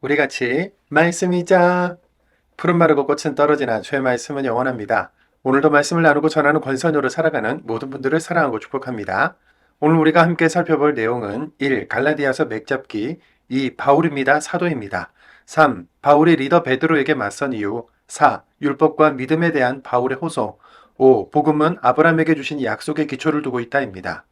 우리 같이 말씀이자 푸른 마르고 꽃은 떨어지나 주의 말씀은 영원합니다. 오늘도 말씀을 나누고 전하는 권선으로 살아가는 모든 분들을 사랑하고 축복합니다. 오늘 우리가 함께 살펴볼 내용은 1. 갈라디아서 맥잡기 2. 바울입니다. 사도입니다. 3. 바울의 리더 베드로에게 맞선 이유 4. 율법과 믿음에 대한 바울의 호소 5. 복음은 아브라함에게 주신 약속의 기초를 두고 있다입니다.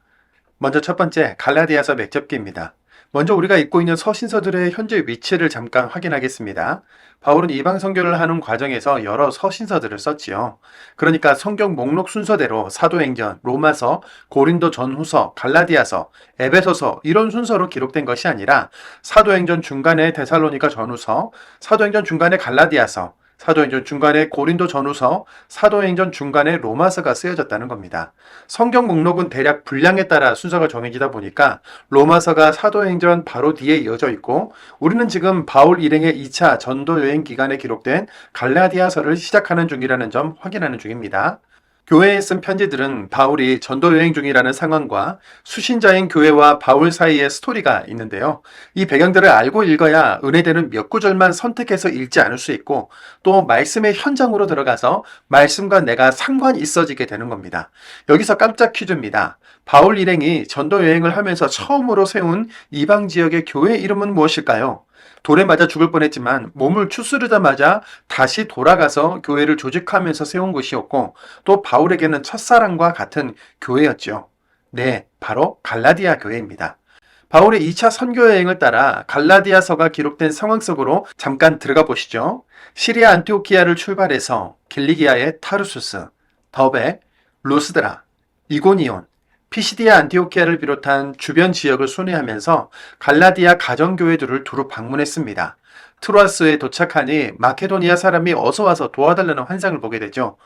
먼저 첫 번째 갈라디아서 맥잡기입니다. 먼저 우리가 읽고 있는 서신서들의 현재 위치를 잠깐 확인하겠습니다. 바울은 이방 선교를 하는 과정에서 여러 서신서들을 썼지요. 그러니까 성경 목록 순서대로 사도행전, 로마서, 고린도 전후서, 갈라디아서, 에베소서 이런 순서로 기록된 것이 아니라 사도행전 중간에 데살로니가 전후서, 사도행전 중간에 갈라디아서, 사도행전 중간에 고린도 전후서, 사도행전 중간에 로마서가 쓰여졌다는 겁니다. 성경 목록은 대략 분량에 따라 순서가 정해지다 보니까 로마서가 사도행전 바로 뒤에 이어져 있고 우리는 지금 바울 일행의 2차 전도 여행 기간에 기록된 갈라디아서를 시작하는 중이라는 점 확인하는 중입니다. 교회에 쓴 편지들은 바울이 전도 여행 중이라는 상황과 수신자인 교회와 바울 사이의 스토리가 있는데요. 이 배경들을 알고 읽어야 은혜되는 몇 구절만 선택해서 읽지 않을 수 있고 또 말씀의 현장으로 들어가서 말씀과 내가 상관 있어지게 되는 겁니다. 여기서 깜짝 퀴즈입니다. 바울 일행이 전도 여행을 하면서 처음으로 세운 이방 지역의 교회 이름은 무엇일까요? 돌에 맞아 죽을 뻔했지만 몸을 추스르자마자 다시 돌아가서 교회를 조직하면서 세운 곳이었고 또 바울에게는 첫사랑과 같은 교회였죠. 네, 바로 갈라디아 교회입니다. 바울의 2차 선교 여행을 따라 갈라디아서가 기록된 상황 속으로 잠깐 들어가 보시죠. 시리아 안티오키아를 출발해서 길리기아의 타르수스, 더베, 루스드라, 이고니온, 피시디아 안티오키아를 비롯한 주변 지역을 순회하면서 갈라디아 가정교회들을 두루 방문했습니다. 트로아스에 도착하니 마케도니아 사람이 어서 와서 도와달라는 환상을 보게 되죠.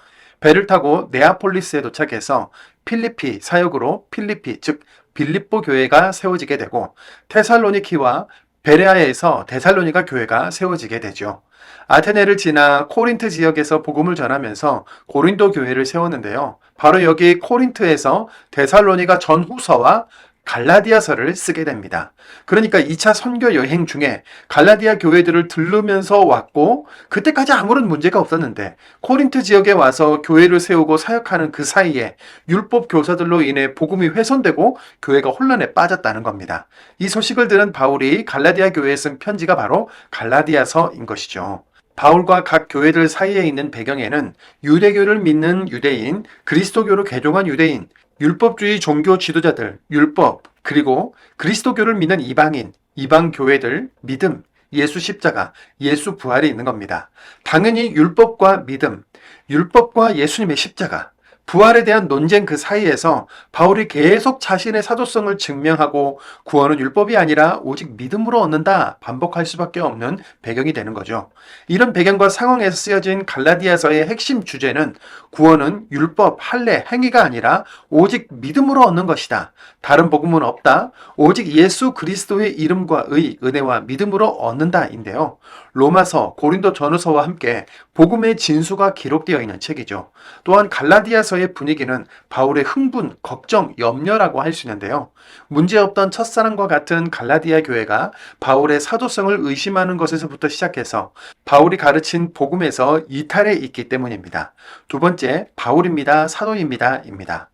배를 타고 네아폴리스에 도착해서 필리피 사역으로 필리피 즉 빌립보 교회가 세워지게 되고 테살로니키와 베레아에서 데살로니가 교회가 세워지게 되죠. 아테네를 지나 코린트 지역에서 복음을 전하면서 고린도 교회를 세웠는데요. 바로 여기 코린트에서 데살로니가 전후서와 갈라디아서를 쓰게 됩니다. 그러니까 2차 선교 여행 중에 갈라디아 교회들을 들르면서 왔고 그때까지 아무런 문제가 없었는데 코린트 지역에 와서 교회를 세우고 사역하는 그 사이에 율법 교사들로 인해 복음이 훼손되고 교회가 혼란에 빠졌다는 겁니다. 이 소식을 들은 바울이 갈라디아 교회에 쓴 편지가 바로 갈라디아서인 것이죠. 바울과 각 교회들 사이에 있는 배경에는 유대교를 믿는 유대인, 그리스도교로 개종한 유대인, 율법주의 종교 지도자들, 율법, 그리고 그리스도교를 믿는 이방인, 이방 교회들, 믿음, 예수 십자가, 예수 부활이 있는 겁니다. 당연히 율법과 믿음, 율법과 예수님의 십자가, 부활에 대한 논쟁 그 사이에서 바울이 계속 자신의 사도성을 증명하고 구원은 율법이 아니라 오직 믿음으로 얻는다 반복할 수밖에 없는 배경이 되는 거죠. 이런 배경과 상황에서 쓰여진 갈라디아서의 핵심 주제는 구원은 율법, 할례, 행위가 아니라 오직 믿음으로 얻는 것이다. 다른 복음은 없다. 오직 예수 그리스도의 이름과 의, 은혜와 믿음으로 얻는다인데요. 로마서, 고린도 전후서와 함께 복음의 진수가 기록되어 있는 책이죠. 또한 갈라디아서의 분위기는 바울의 흥분, 걱정, 염려라고 할 수 있는데요. 문제없던 첫사랑과 같은 갈라디아 교회가 바울의 사도성을 의심하는 것에서부터 시작해서 바울이 가르친 복음에서 이탈해 있기 때문입니다. 두 번째, 바울입니다. 사도입니다.입니다.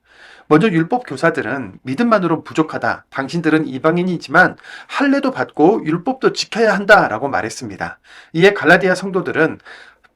먼저 율법 교사들은 믿음만으로 부족하다. 당신들은 이방인이지만 할례도 받고 율법도 지켜야 한다라고 말했습니다. 이에 갈라디아 성도들은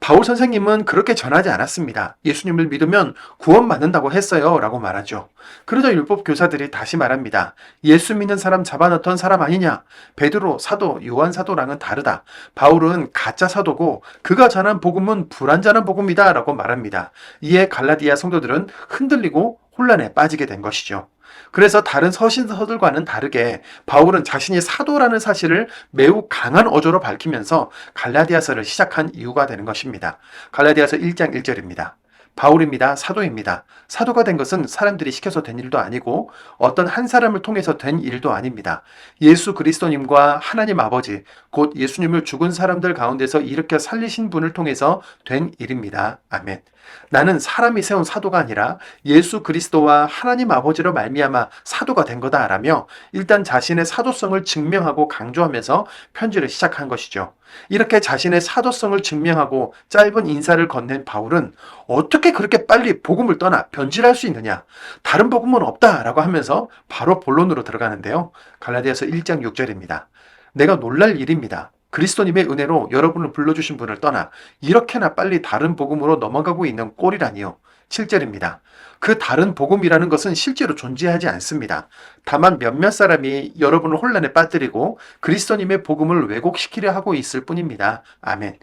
바울 선생님은 그렇게 전하지 않았습니다. 예수님을 믿으면 구원받는다고 했어요. 라고 말하죠. 그러자 율법 교사들이 다시 말합니다. 예수 믿는 사람 잡아넣던 사람 아니냐? 베드로, 사도, 요한 사도랑은 다르다. 바울은 가짜 사도고 그가 전한 복음은 불완전한 복음이다. 라고 말합니다. 이에 갈라디아 성도들은 흔들리고 혼란에 빠지게 된 것이죠. 그래서 다른 서신서들과는 다르게 바울은 자신이 사도라는 사실을 매우 강한 어조로 밝히면서 갈라디아서를 시작한 이유가 되는 것입니다. 갈라디아서 1장 1절입니다. 바울입니다. 사도입니다. 사도가 된 것은 사람들이 시켜서 된 일도 아니고 어떤 한 사람을 통해서 된 일도 아닙니다. 예수 그리스도님과 하나님 아버지, 곧 예수님을 죽은 사람들 가운데서 일으켜 살리신 분을 통해서 된 일입니다. 아멘. 나는 사람이 세운 사도가 아니라 예수 그리스도와 하나님 아버지로 말미암아 사도가 된 거다라며 일단 자신의 사도성을 증명하고 강조하면서 편지를 시작한 것이죠. 이렇게 자신의 사도성을 증명하고 짧은 인사를 건넨 바울은 어떻게 그렇게 빨리 복음을 떠나 변질할 수 있느냐? 다른 복음은 없다라고 하면서 바로 본론으로 들어가는데요. 갈라디아서 1장 6절입니다. 내가 놀랄 일입니다. 그리스도님의 은혜로 여러분을 불러주신 분을 떠나 이렇게나 빨리 다른 복음으로 넘어가고 있는 꼴이라니요. 7절입니다. 그 다른 복음이라는 것은 실제로 존재하지 않습니다. 다만 몇몇 사람이 여러분을 혼란에 빠뜨리고 그리스도님의 복음을 왜곡시키려 하고 있을 뿐입니다. 아멘.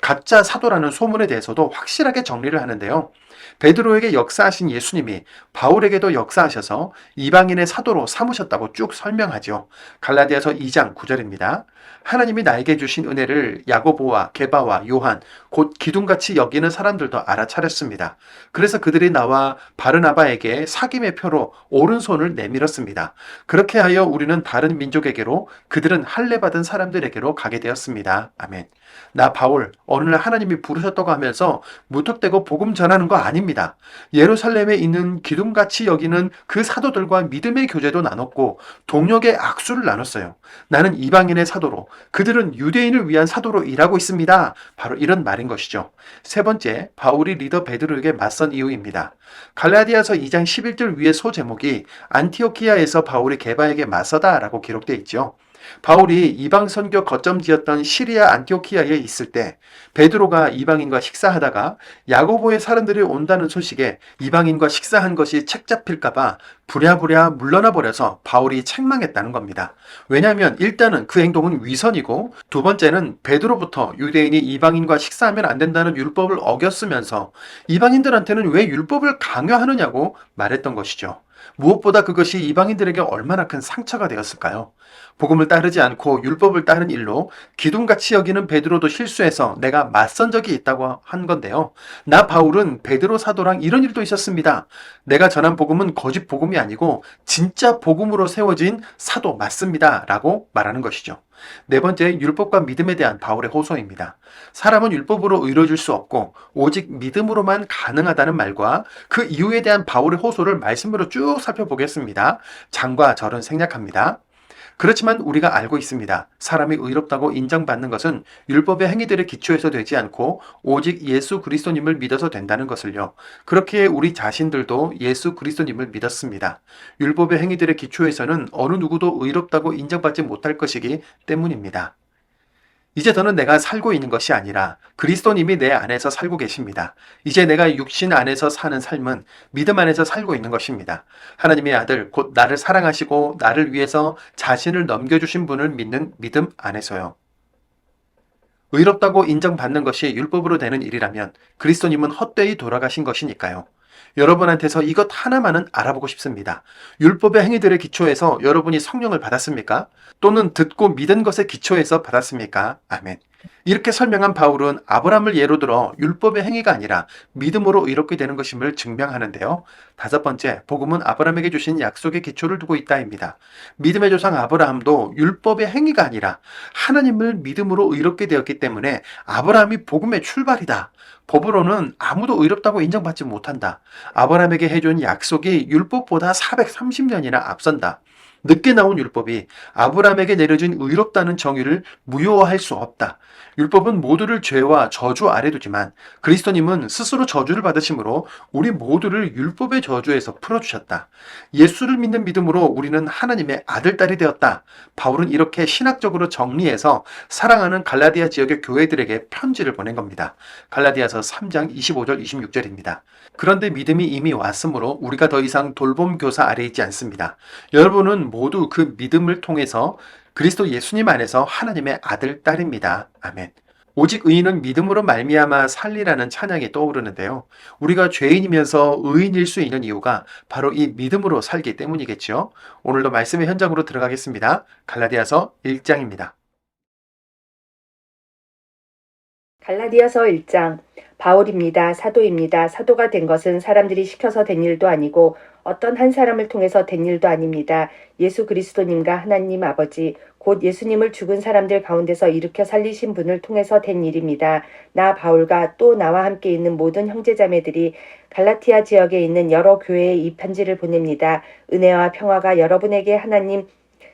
가짜 사도라는 소문에 대해서도 확실하게 정리를 하는데요. 베드로에게 역사하신 예수님이 바울에게도 역사하셔서 이방인의 사도로 삼으셨다고 쭉 설명하죠. 갈라디아서 2장 9절입니다. 하나님이 나에게 주신 은혜를 야고보와 게바와 요한 곧 기둥같이 여기는 사람들도 알아차렸습니다. 그래서 그들이 나와 바르나바에게 사김의 표로 오른손을 내밀었습니다. 그렇게 하여 우리는 다른 민족에게로 그들은 할례 받은 사람들에게로 가게 되었습니다. 아멘. 나 바울 어느 날 하나님이 부르셨다고 하면서 무턱대고 복음 전하는 거 아닙니다. 예루살렘에 있는 기둥같이 여기는 그 사도들과 믿음의 교제도 나눴고 동력의 악수를 나눴어요. 나는 이방인의 사도로 그들은 유대인을 위한 사도로 일하고 있습니다. 바로 이런 말인 것이죠. 세 번째, 바울이 리더 베드로에게 맞선 이유입니다. 갈라디아서 2장 11절 위의 소제목이 안티오키아에서 바울이 게바에게 맞서다라고 기록되어 있죠. 바울이 이방 선교 거점지였던 시리아 안티오키아에 있을 때 베드로가 이방인과 식사하다가 야고보의 사람들이 온다는 소식에 이방인과 식사한 것이 책 잡힐까봐 부랴부랴 물러나 버려서 바울이 책망했다는 겁니다. 왜냐하면 일단은 그 행동은 위선이고 두 번째는 베드로부터 유대인이 이방인과 식사하면 안 된다는 율법을 어겼으면서 이방인들한테는 왜 율법을 강요하느냐고 말했던 것이죠. 무엇보다 그것이 이방인들에게 얼마나 큰 상처가 되었을까요? 복음을 따르지 않고 율법을 따른 일로 기둥같이 여기는 베드로도 실수해서 내가 맞선 적이 있다고 한 건데요. 나 바울은 베드로 사도랑 이런 일도 있었습니다. 내가 전한 복음은 거짓 복음이 아니고 진짜 복음으로 세워진 사도 맞습니다. 라고 말하는 것이죠. 네 번째, 율법과 믿음에 대한 바울의 호소입니다. 사람은 율법으로 의로워질 수 없고 오직 믿음으로만 가능하다는 말과 그 이유에 대한 바울의 호소를 말씀으로 쭉 살펴보겠습니다. 장과 절은 생략합니다. 그렇지만 우리가 알고 있습니다. 사람이 의롭다고 인정받는 것은 율법의 행위들의 기초에서 되지 않고 오직 예수 그리스도님을 믿어서 된다는 것을요. 그렇게 우리 자신들도 예수 그리스도님을 믿었습니다. 율법의 행위들의 기초에서는 어느 누구도 의롭다고 인정받지 못할 것이기 때문입니다. 이제 더는 내가 살고 있는 것이 아니라 그리스도님이 내 안에서 살고 계십니다. 이제 내가 육신 안에서 사는 삶은 믿음 안에서 살고 있는 것입니다. 하나님의 아들, 곧 나를 사랑하시고 나를 위해서 자신을 넘겨주신 분을 믿는 믿음 안에서요. 의롭다고 인정받는 것이 율법으로 되는 일이라면 그리스도님은 헛되이 돌아가신 것이니까요. 여러분한테서 이것 하나만은 알아보고 싶습니다. 율법의 행위들의 기초에서 여러분이 성령을 받았습니까? 또는 듣고 믿은 것의 기초에서 받았습니까? 아멘. 이렇게 설명한 바울은 아브라함을 예로 들어 율법의 행위가 아니라 믿음으로 이롭게 되는 것임을 증명하는데요. 다섯 번째, 복음은 아브라함에게 주신 약속의 기초를 두고 있다입니다. 믿음의 조상 아브라함도 율법의 행위가 아니라 하나님을 믿음으로 의롭게 되었기 때문에 아브라함이 복음의 출발이다. 법으로는 아무도 의롭다고 인정받지 못한다. 아브라함에게 해준 약속이 율법보다 430년이나 앞선다. 늦게 나온 율법이 아브라함에게 내려진 의롭다는 정의를 무효화할 수 없다. 율법은 모두를 죄와 저주 아래 두지만 그리스도님은 스스로 저주를 받으심으로 우리 모두를 율법의 저주에서 풀어주셨다. 예수를 믿는 믿음으로 우리는 하나님의 아들, 딸이 되었다. 바울은 이렇게 신학적으로 정리해서 사랑하는 갈라디아 지역의 교회들에게 편지를 보낸 겁니다. 갈라디아서 3장 25절 26절입니다. 그런데 믿음이 이미 왔으므로 우리가 더 이상 돌봄 교사 아래 있지 않습니다. 여러분은 모두 그 믿음을 통해서 그리스도 예수님 안에서 하나님의 아들, 딸입니다. 아멘. 오직 의인은 믿음으로 말미암아 살리라는 찬양이 떠오르는데요. 우리가 죄인이면서 의인일 수 있는 이유가 바로 이 믿음으로 살기 때문이겠죠. 오늘도 말씀의 현장으로 들어가겠습니다. 갈라디아서 1장입니다. 갈라디아서 1장 바울입니다. 사도입니다. 사도가 된 것은 사람들이 시켜서 된 일도 아니고 어떤 한 사람을 통해서 된 일도 아닙니다. 예수 그리스도님과 하나님 아버지 곧 예수님을 죽은 사람들 가운데서 일으켜 살리신 분을 통해서 된 일입니다. 나 바울과 또 나와 함께 있는 모든 형제자매들이 갈라티아 지역에 있는 여러 교회에 이 편지를 보냅니다. 은혜와 평화가 여러분에게 하나님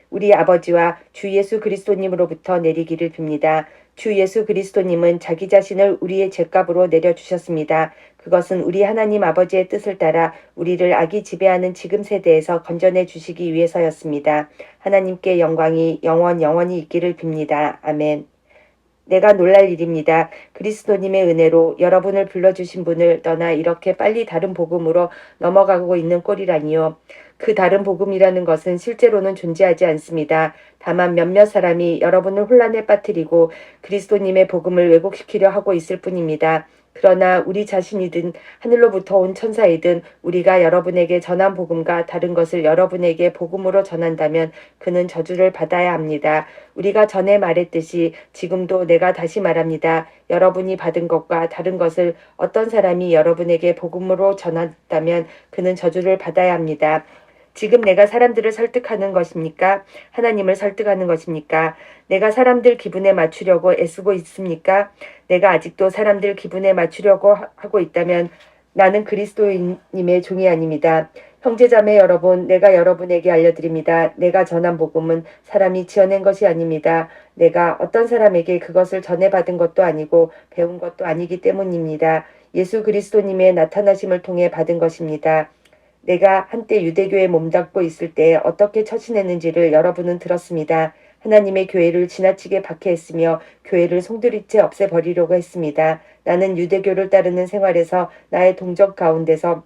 우리 아버지와 주 예수 그리스도님으로부터 내리기를 빕니다. 주 예수 그리스도님은 자기 자신을 우리의 죄값으로 내려주셨습니다. 그것은 우리 하나님 아버지의 뜻을 따라 우리를 악이 지배하는 지금 세대에서 건져내 주시기 위해서였습니다. 하나님께 영광이 영원 영원히 있기를 빕니다. 아멘. 내가 놀랄 일입니다. 그리스도님의 은혜로 여러분을 불러주신 분을 떠나 이렇게 빨리 다른 복음으로 넘어가고 있는 꼴이라니요. 그 다른 복음이라는 것은 실제로는 존재하지 않습니다. 다만 몇몇 사람이 여러분을 혼란에 빠뜨리고 그리스도님의 복음을 왜곡시키려 하고 있을 뿐입니다. 그러나 우리 자신이든 하늘로부터 온 천사이든 우리가 여러분에게 전한 복음과 다른 것을 여러분에게 복음으로 전한다면 그는 저주를 받아야 합니다. 우리가 전에 말했듯이 지금도 내가 다시 말합니다. 여러분이 받은 것과 다른 것을 어떤 사람이 여러분에게 복음으로 전한다면 그는 저주를 받아야 합니다. 지금 내가 사람들을 설득하는 것입니까? 하나님을 설득하는 것입니까? 내가 사람들 기분에 맞추려고 애쓰고 있습니까? 내가 아직도 사람들 기분에 맞추려고 하- 하고 있다면 나는 그리스도인님의 종이 아닙니다. 형제자매 여러분, 내가 여러분에게 알려드립니다. 내가 전한 복음은 사람이 지어낸 것이 아닙니다. 내가 어떤 사람에게 그것을 전해받은 것도 아니고 배운 것도 아니기 때문입니다. 예수 그리스도님의 나타나심을 통해 받은 것입니다. 내가 한때 유대교에 몸담고 있을 때 어떻게 처신했는지를 여러분은 들었습니다. 하나님의 교회를 지나치게 박해했으며 교회를 송두리째 없애버리려고 했습니다. 나는 유대교를 따르는 생활에서 나의 동족 가운데서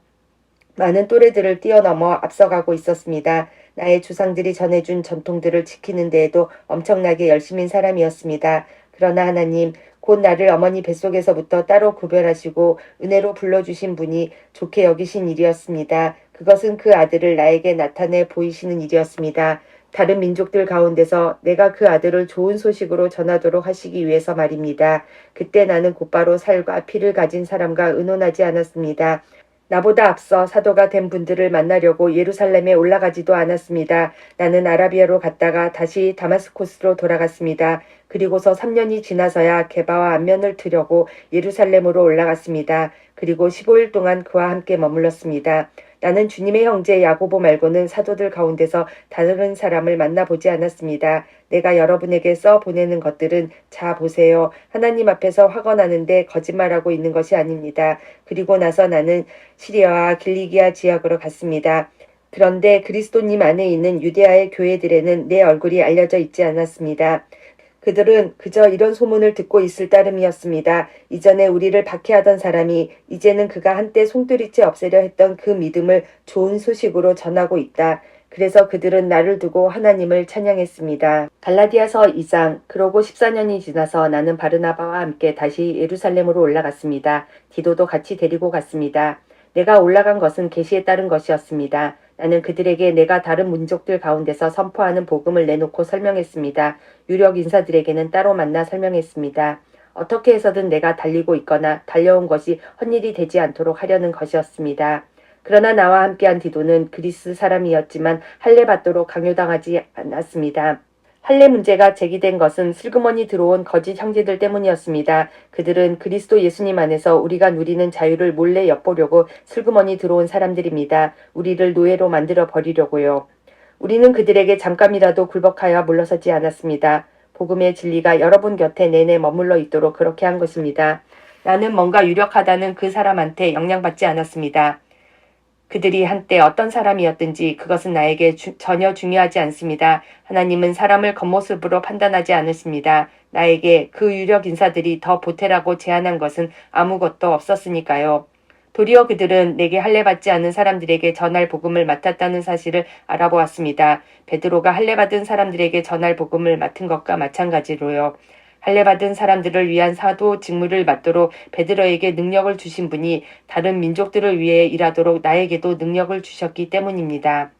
많은 또래들을 뛰어넘어 앞서가고 있었습니다. 나의 조상들이 전해준 전통들을 지키는 데에도 엄청나게 열심인 사람이었습니다. 그러나 하나님, 곧 나를 어머니 뱃속에서부터 따로 구별하시고 은혜로 불러주신 분이 좋게 여기신 일이었습니다. 그것은 그 아들을 나에게 나타내 보이시는 일이었습니다. 다른 민족들 가운데서 내가 그 아들을 좋은 소식으로 전하도록 하시기 위해서 말입니다. 그때 나는 곧바로 살과 피를 가진 사람과 의논하지 않았습니다. 나보다 앞서 사도가 된 분들을 만나려고 예루살렘에 올라가지도 않았습니다. 나는 아라비아로 갔다가 다시 다마스코스로 돌아갔습니다. 그리고서 3년이 지나서야 개바와 안면을 트려고 예루살렘으로 올라갔습니다. 그리고 15일 동안 그와 함께 머물렀습니다. 나는 주님의 형제 야고보 말고는 사도들 가운데서 다른 사람을 만나보지 않았습니다. 내가 여러분에게 써 보내는 것들은 자 보세요. 하나님 앞에서 확언하는데 거짓말하고 있는 것이 아닙니다. 그리고 나서 나는 시리아와 길리기아 지역으로 갔습니다. 그런데 그리스도님 안에 있는 유대아의 교회들에는 내 얼굴이 알려져 있지 않았습니다. 그들은 그저 이런 소문을 듣고 있을 따름이었습니다. 이전에 우리를 박해하던 사람이 이제는 그가 한때 송두리째 없애려 했던 그 믿음을 좋은 소식으로 전하고 있다. 그래서 그들은 나를 두고 하나님을 찬양했습니다. 갈라디아서 2장 그러고 14년이 지나서 나는 바르나바와 함께 다시 예루살렘으로 올라갔습니다. 디도도 같이 데리고 갔습니다. 내가 올라간 것은 계시에 따른 것이었습니다. 나는 그들에게 내가 다른 민족들 가운데서 선포하는 복음을 내놓고 설명했습니다. 유력 인사들에게는 따로 만나 설명했습니다. 어떻게 해서든 내가 달리고 있거나 달려온 것이 헛일이 되지 않도록 하려는 것이었습니다. 그러나 나와 함께한 디도는 그리스 사람이었지만 할례 받도록 강요당하지 않았습니다. 할례 문제가 제기된 것은 슬그머니 들어온 거짓 형제들 때문이었습니다. 그들은 그리스도 예수님 안에서 우리가 누리는 자유를 몰래 엿보려고 슬그머니 들어온 사람들입니다. 우리를 노예로 만들어 버리려고요. 우리는 그들에게 잠깐이라도 굴복하여 물러서지 않았습니다. 복음의 진리가 여러분 곁에 내내 머물러 있도록 그렇게 한 것입니다. 나는 뭔가 유력하다는 그 사람한테 영향받지 않았습니다. 그들이 한때 어떤 사람이었든지 그것은 나에게 주- 전혀 중요하지 않습니다. 하나님은 사람을 겉모습으로 판단하지 않으십니다. 나에게 그 유력 인사들이 더 보태라고 제안한 것은 아무것도 없었으니까요. 도리어 그들은 내게 할례받지 않은 사람들에게 전할 복음을 맡았다는 사실을 알아보았습니다. 베드로가 할례받은 사람들에게 전할 복음을 맡은 것과 마찬가지로요. 할례받은 사람들을 위한 사도 직무를 맡도록 베드로에게 능력을 주신 분이 다른 민족들을 위해 일하도록 나에게도 능력을 주셨기 때문입니다.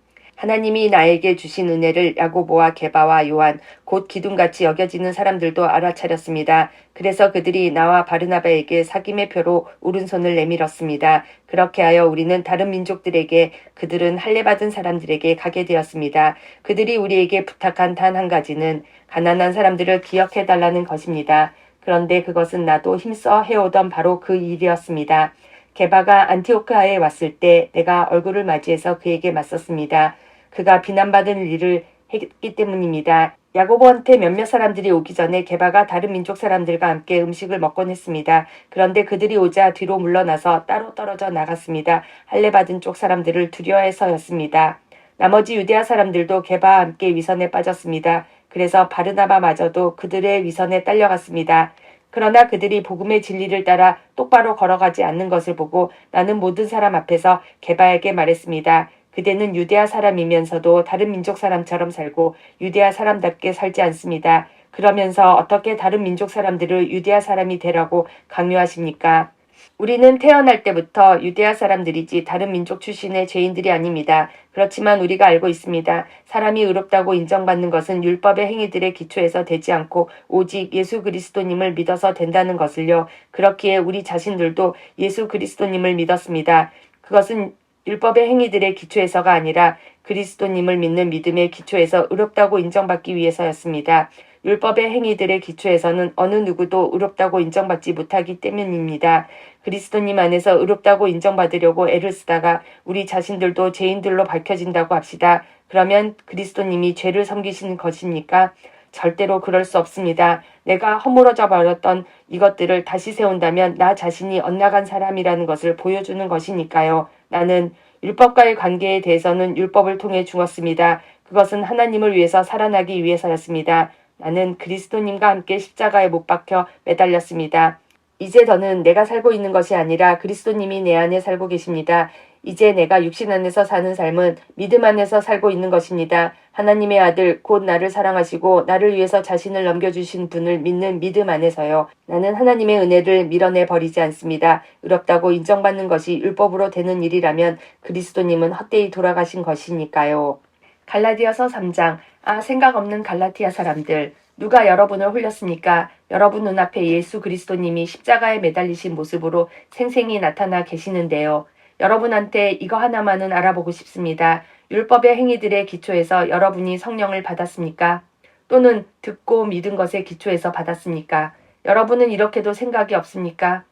하나님이 나에게 주신 은혜를 야고보와 게바와 요한 곧 기둥같이 여겨지는 사람들도 알아차렸습니다. 그래서 그들이 나와 바르나바에게 사김의 표로 오른손을 내밀었습니다. 그렇게 하여 우리는 다른 민족들에게 그들은 할례 받은 사람들에게 가게 되었습니다. 그들이 우리에게 부탁한 단 한 가지는 가난한 사람들을 기억해 달라는 것입니다. 그런데 그것은 나도 힘써 해오던 바로 그 일이었습니다. 게바가 안티오크아에 왔을 때 내가 얼굴을 맞이해서 그에게 맞섰습니다. 그가 비난받은 일을 했기 때문입니다. 야고보한테 몇몇 사람들이 오기 전에 게바가 다른 민족 사람들과 함께 음식을 먹곤 했습니다. 그런데 그들이 오자 뒤로 물러나서 따로 떨어져 나갔습니다. 할례 받은 쪽 사람들을 두려워해서였습니다. 나머지 유대아 사람들도 게바와 함께 위선에 빠졌습니다. 그래서 바르나바마저도 그들의 위선에 딸려갔습니다. 그러나 그들이 복음의 진리를 따라 똑바로 걸어가지 않는 것을 보고 나는 모든 사람 앞에서 게바에게 말했습니다. 그대는 유대아 사람이면서도 다른 민족 사람처럼 살고 유대아 사람답게 살지 않습니다. 그러면서 어떻게 다른 민족 사람들을 유대아 사람이 되라고 강요하십니까? 우리는 태어날 때부터 유대아 사람들이지 다른 민족 출신의 죄인들이 아닙니다. 그렇지만 우리가 알고 있습니다. 사람이 의롭다고 인정받는 것은 율법의 행위들의 기초에서 되지 않고 오직 예수 그리스도님을 믿어서 된다는 것을요. 그렇기에 우리 자신들도 예수 그리스도님을 믿었습니다. 그것은 율법의 행위들의 기초에서가 아니라 그리스도님을 믿는 믿음의 기초에서 의롭다고 인정받기 위해서였습니다. 율법의 행위들의 기초에서는 어느 누구도 의롭다고 인정받지 못하기 때문입니다. 그리스도님 안에서 의롭다고 인정받으려고 애를 쓰다가 우리 자신들도 죄인들로 밝혀진다고 합시다. 그러면 그리스도님이 죄를 섬기시는 것입니까? 절대로 그럴 수 없습니다. 내가 허물어져 버렸던 이것들을 다시 세운다면 나 자신이 엇나간 사람이라는 것을 보여주는 것이니까요. 나는 율법과의 관계에 대해서는 율법을 통해 죽었습니다. 그것은 하나님을 위해서 살아나기 위해서였습니다. 나는 그리스도님과 함께 십자가에 못 박혀 매달렸습니다. 이제 더는 내가 살고 있는 것이 아니라 그리스도님이 내 안에 살고 계십니다. 이제 내가 육신 안에서 사는 삶은 믿음 안에서 살고 있는 것입니다. 하나님의 아들, 곧 나를 사랑하시고 나를 위해서 자신을 넘겨주신 분을 믿는 믿음 안에서요. 나는 하나님의 은혜를 밀어내 버리지 않습니다. 의롭다고 인정받는 것이 율법으로 되는 일이라면 그리스도님은 헛되이 돌아가신 것이니까요. 갈라디아서 3장. 아, 생각 없는 갈라티아 사람들. 누가 여러분을 홀렸습니까? 여러분 눈앞에 예수 그리스도님이 십자가에 매달리신 모습으로 생생히 나타나 계시는데요. 여러분한테 이거 하나만은 알아보고 싶습니다. 율법의 행위들의 기초에서 여러분이 성령을 받았습니까? 또는 듣고 믿은 것의 기초에서 받았습니까? 여러분은 이렇게도 생각이 없습니까?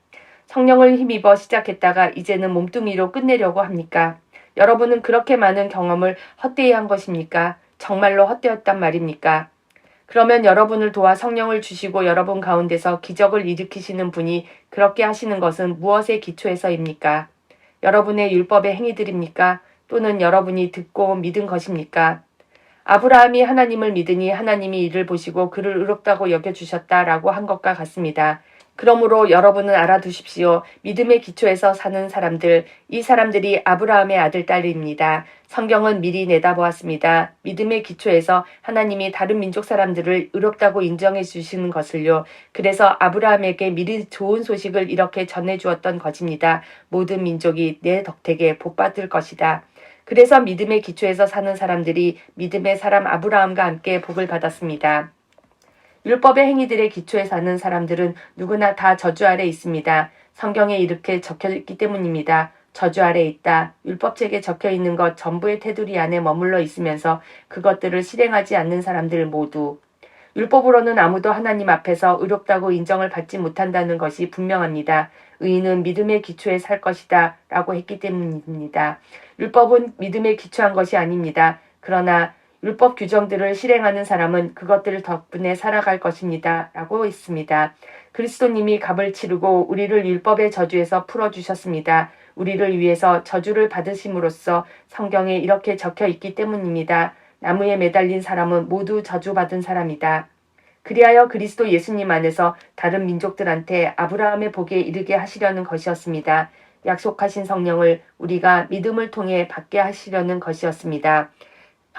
성령을 힘입어 시작했다가 이제는 몸뚱이로 끝내려고 합니까? 여러분은 그렇게 많은 경험을 헛되이 한 것입니까? 정말로 헛되었단 말입니까? 그러면 여러분을 도와 성령을 주시고 여러분 가운데서 기적을 일으키시는 분이 그렇게 하시는 것은 무엇의 기초에서입니까? 여러분의 율법의 행위들입니까? 또는 여러분이 듣고 믿은 것입니까? 아브라함이 하나님을 믿으니 하나님이 이를 보시고 그를 의롭다고 여겨주셨다라고 한 것과 같습니다. 그러므로 여러분은 알아두십시오. 믿음의 기초에서 사는 사람들, 이 사람들이 아브라함의 아들, 딸입니다. 성경은 미리 내다보았습니다. 믿음의 기초에서 하나님이 다른 민족 사람들을 의롭다고 인정해 주시는 것을요. 그래서 아브라함에게 미리 좋은 소식을 이렇게 전해 주었던 것입니다. 모든 민족이 내 덕택에 복받을 것이다. 그래서 믿음의 기초에서 사는 사람들이 믿음의 사람 아브라함과 함께 복을 받았습니다. 율법의 행위들의 기초에 사는 사람들은 누구나 다 저주 아래 있습니다. 성경에 이렇게 적혀 있기 때문입니다. 저주 아래 있다. 율법책에 적혀 있는 것 전부의 테두리 안에 머물러 있으면서 그것들을 실행하지 않는 사람들 모두 율법으로는 아무도 하나님 앞에서 의롭다고 인정을 받지 못한다는 것이 분명합니다. 의인은 믿음의 기초에 살 것이다 라고 했기 때문입니다. 율법은 믿음에 기초한 것이 아닙니다. 그러나 율법 규정들을 실행하는 사람은 그것들 덕분에 살아갈 것입니다. 라고 했습니다. 그리스도님이 값을 치르고 우리를 율법의 저주에서 풀어주셨습니다. 우리를 위해서 저주를 받으심으로써 성경에 이렇게 적혀 있기 때문입니다. 나무에 매달린 사람은 모두 저주받은 사람이다. 그리하여 그리스도 예수님 안에서 다른 민족들한테 아브라함의 복에 이르게 하시려는 것이었습니다. 약속하신 성령을 우리가 믿음을 통해 받게 하시려는 것이었습니다.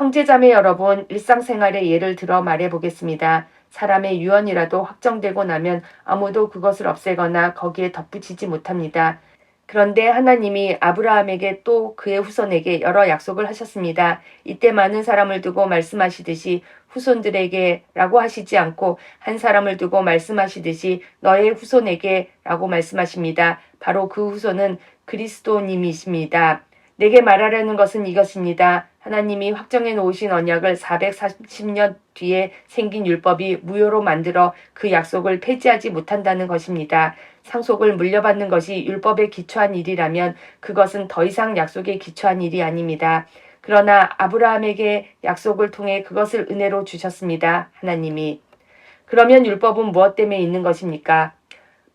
형제자매 여러분, 일상생활의 예를 들어 말해 보겠습니다. 사람의 유언이라도 확정되고 나면 아무도 그것을 없애거나 거기에 덧붙이지 못합니다. 그런데 하나님이 아브라함에게 또 그의 후손에게 여러 약속을 하셨습니다. 이때 많은 사람을 두고 말씀하시듯이 후손들에게 라고 하시지 않고 한 사람을 두고 말씀하시듯이 너의 후손에게 라고 말씀하십니다. 바로 그 후손은 그리스도님이십니다. 내게 말하려는 것은 이것입니다. 하나님이 확정해 놓으신 언약을 440년 뒤에 생긴 율법이 무효로 만들어 그 약속을 폐지하지 못한다는 것입니다. 상속을 물려받는 것이 율법에 기초한 일이라면 그것은 더 이상 약속에 기초한 일이 아닙니다. 그러나 아브라함에게 약속을 통해 그것을 은혜로 주셨습니다. 하나님이. 그러면 율법은 무엇 때문에 있는 것입니까?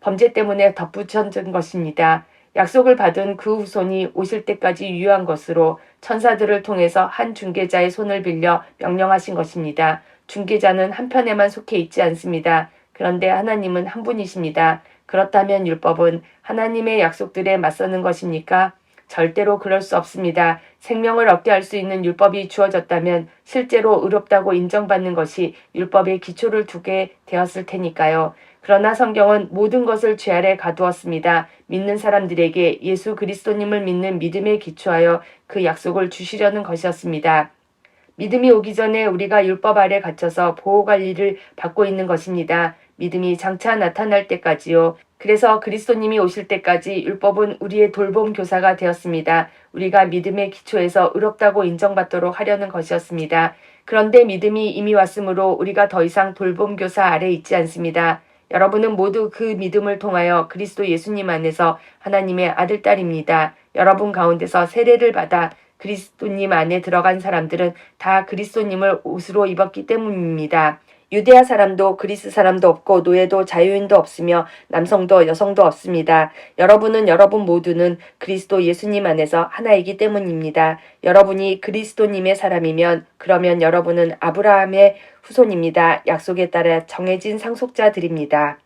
범죄 때문에 덧붙여진 것입니다. 약속을 받은 그 후손이 오실 때까지 유효한 것으로 천사들을 통해서 한 중개자의 손을 빌려 명령하신 것입니다. 중개자는 한편에만 속해 있지 않습니다. 그런데 하나님은 한 분이십니다. 그렇다면 율법은 하나님의 약속들에 맞서는 것입니까? 절대로 그럴 수 없습니다. 생명을 얻게 할 수 있는 율법이 주어졌다면 실제로 의롭다고 인정받는 것이 율법의 기초를 두게 되었을 테니까요. 그러나 성경은 모든 것을 죄 아래 가두었습니다. 믿는 사람들에게 예수 그리스도님을 믿는 믿음에 기초하여 그 약속을 주시려는 것이었습니다. 믿음이 오기 전에 우리가 율법 아래 갇혀서 보호 관리를 받고 있는 것입니다. 믿음이 장차 나타날 때까지요. 그래서 그리스도님이 오실 때까지 율법은 우리의 돌봄 교사가 되었습니다. 우리가 믿음의 기초에서 의롭다고 인정받도록 하려는 것이었습니다. 그런데 믿음이 이미 왔으므로 우리가 더 이상 돌봄 교사 아래 있지 않습니다. 여러분은 모두 그 믿음을 통하여 그리스도 예수님 안에서 하나님의 아들, 딸입니다. 여러분 가운데서 세례를 받아 그리스도님 안에 들어간 사람들은 다 그리스도님을 옷으로 입었기 때문입니다. 유대아 사람도 그리스 사람도 없고 노예도 자유인도 없으며 남성도 여성도 없습니다. 여러분은 여러분 모두는 그리스도 예수님 안에서 하나이기 때문입니다. 여러분이 그리스도님의 사람이면 그러면 여러분은 아브라함의 후손입니다. 약속에 따라 정해진 상속자들입니다.